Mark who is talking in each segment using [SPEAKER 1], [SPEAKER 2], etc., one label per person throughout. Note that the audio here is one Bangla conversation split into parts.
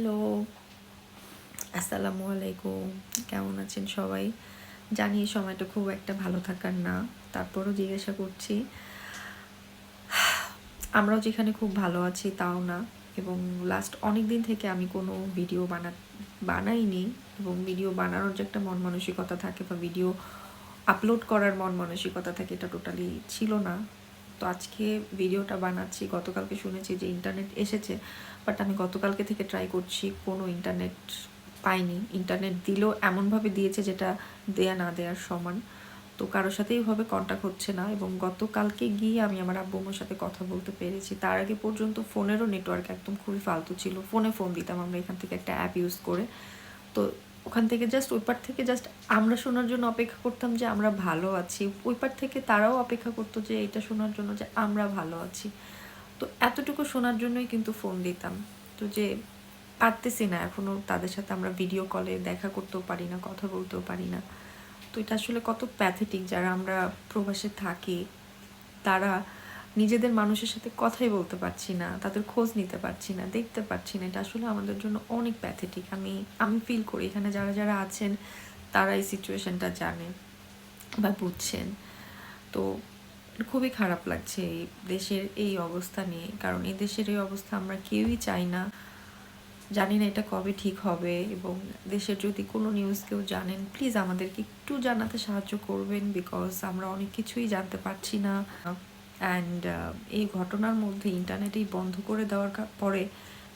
[SPEAKER 1] হ্যালো, আসসালামু আলাইকুম। কেমন আছেন সবাই? জানি সময়টা খুব একটা ভালো থাকার না, তারপরও জিজ্ঞাসা করছি। আমরাও যেখানে খুব ভালো আছি তাও না, এবং লাস্ট অনেক দিন থেকে আমি কোনো ভিডিও বানা বানাইনি, এবং ভিডিও বানানোর যে একটা মন মানসিকতা থাকে বা ভিডিও আপলোড করার মন মানসিকতা থাকে এটা টোটালি ছিল না। তো আজকে ভিডিওটা বানাচ্ছি, গতকালকে শুনেছি যে ইন্টারনেট এসেছে বাট আমি গতকালকে থেকে ট্রাই করছি, কোনো ইন্টারনেট পাইনি। ইন্টারনেট দিলেও এমনভাবে দিয়েছে যেটা দেয়া না দেওয়ার সমান। তো কারোর সাথে এইভাবে কন্ট্যাক্ট হচ্ছে না এবং গতকালকে গিয়ে আমি আমার আব্বুমোর সাথে কথা বলতে পেরেছি। তার আগে পর্যন্ত ফোনেরও নেটওয়ার্ক একদম খুবই ফালতু ছিল। ফোনে ফোন দিতাম আমরা এখান থেকে একটা অ্যাপ ইউজ করে। তো ওখান থেকে জাস্ট ওই পার থেকে জাস্ট আমরা শোনার জন্য অপেক্ষা করতাম যে আমরা ভালো আছি। ওই পার থেকে তারাও অপেক্ষা করতো যে এটা শোনার জন্য যে আমরা ভালো আছি। তো এতটুকু শোনার জন্যই কিন্তু ফোন দিতাম। তো যে পারতেছি না এখনও তাদের সাথে আমরা ভিডিও কলে দেখা করতেও পারি না, কথা বলতেও পারি না। তো এটা আসলে কত প্যাথেটিক যারা আমরা প্রবাসে থাকি, তারা নিজেদের মানুষের সাথে কথাই বলতে পারছি না, তাদের খোঁজ নিতে পারছি না, দেখতে পারছি না। এটা আসলে আমাদের জন্য অনেক প্যাথেটিক আমি আমি ফিল করি এখানে যারা যারা আছেন, তারা এই সিচুয়েশনটা জানে বা বুঝছেন। তো খুবই খারাপ লাগছে এই দেশের এই অবস্থা নিয়ে, কারণ এই দেশের এই অবস্থা আমরা কেউই চাই না। জানি না এটা কবে ঠিক হবে এবং দেশের যদি কোনো নিউজ কেউ জানেন প্লিজ আমাদেরকে একটু জানাতে সাহায্য করবেন বিকজ আমরা অনেক কিছুই জানতে পারছি না। অ্যান্ড এই ঘটনার মধ্যে ইন্টারনেটেই বন্ধ করে দেওয়ার পরে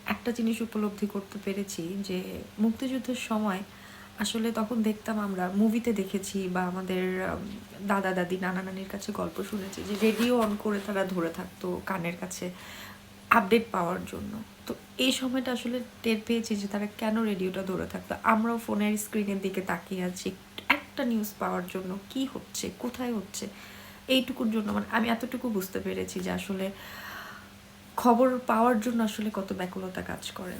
[SPEAKER 1] একটা জিনিস উপলব্ধি করতে পেরেছি যে মুক্তিযুদ্ধের সময় আসলে তখন দেখতাম আমরা মুভিতে দেখেছি বা আমাদের দাদা, দাদি, নানা, নানির কাছে গল্প শুনেছি যে রেডিও অন করে তারা ধরে থাকতো কানের কাছে আপডেট পাওয়ার জন্য। তো এই সময়টা আসলে টের পেয়েছি যে তারা কেন রেডিওটা ধরে থাকতো? আমরাও ফোনের স্ক্রিনের দিকে তাকিয়ে আছি। একটা নিউজ পাওয়ার জন্য কি হচ্ছে? কোথায় হচ্ছে? এইটুকুর জন্য মানে আমি এতটুকু বুঝতে পেরেছি যে আসলে খবর পাওয়ার জন্য আসলে কত ব্যাকুলতা কাজ করে।